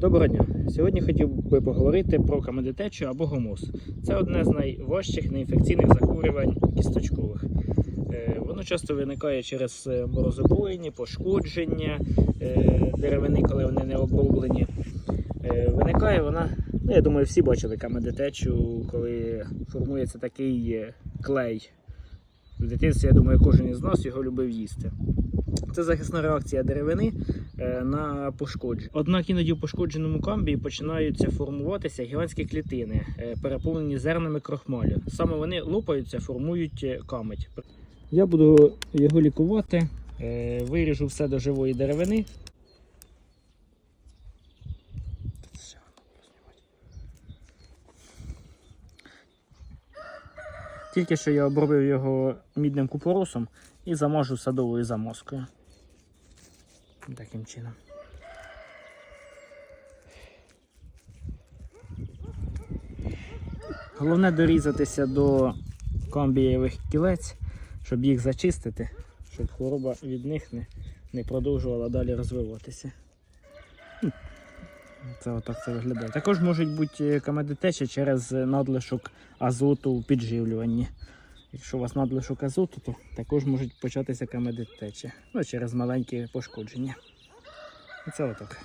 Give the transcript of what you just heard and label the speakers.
Speaker 1: Доброго дня. Сьогодні хотів би поговорити про камедитечу або гомоз. Це одне з найважчих неінфекційних захворювань кісточкових. Е, Воно часто виникає через е, морозобоїння, пошкодження е, деревини, коли вони не оброблені. Виникає вона, ну я думаю, всі бачили камедитечу, коли формується такий клей. В дитинстві, я думаю, кожен із нас його любив їсти. Це захисна реакція деревини е, на пошкодження. Однак іноді в пошкодженому камбії починаються формуватися гігантські клітини, е, переповнені зернами крохмалю. Саме вони лопаються, формують е, камедь. Я буду його лікувати, виріжу все до живої деревини. Тільки що я обробив його мідним купоросом і замажу садовою замазкою. Таким чином. Головне дорізатися до комбієвих кілець, щоб їх зачистити, щоб хвороба від них не, не продовжувала далі розвиватися. Це отак це виглядає. Також можуть бути камедитечі через надлишок азоту у підживлюванні. Якщо у вас надлишок азоту, то також можуть початися камедитечі. Ну, через маленькі пошкодження. Це отак.